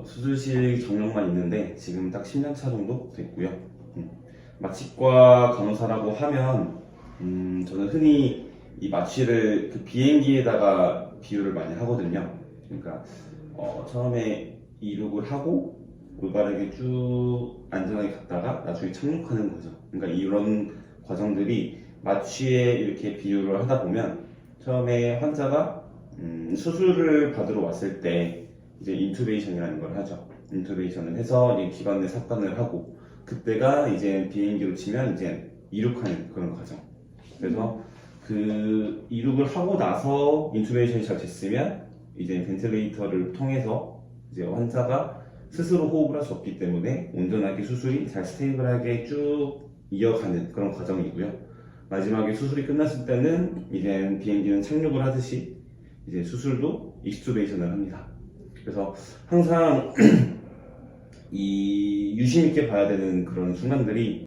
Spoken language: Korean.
어, 수술실 경력만 있는데 지금 딱 10년 차 정도 됐고요. 음, 마취과 간호사라고 하면 음, 저는 흔히 이 마취를 그 비행기에다가 비유를 많이 하거든요. 그러니까 어, 처음에 이륙을 하고 올바르게 쭉 안전하게 갔다가 나중에 착륙하는 거죠. 그러니까 이런 과정들이 마취에 이렇게 비유를 하다 보면 처음에 환자가 음, 수술을 받으러 왔을 때 이제 인투베이션이라는 걸 하죠. 인투베이션을 해서 이제 기관 내 삽관을 하고 그때가 이제 비행기로 치면 이제 이륙하는 그런 과정. 그래서 그 이륙을 하고 나서 인투베이션이 잘 됐으면 이제 벤틸레이터를 통해서 이제 환자가 스스로 호흡을 할 수 없기 때문에 온전하게 수술이 잘 스테이블하게 쭉 이어가는 그런 과정이고요. 마지막에 수술이 끝났을 때는 이제 비행기는 착륙을 하듯이 이제 수술도 익스투베이션을 합니다. 그래서 항상 이 유심 있게 봐야 되는 그런 순간들이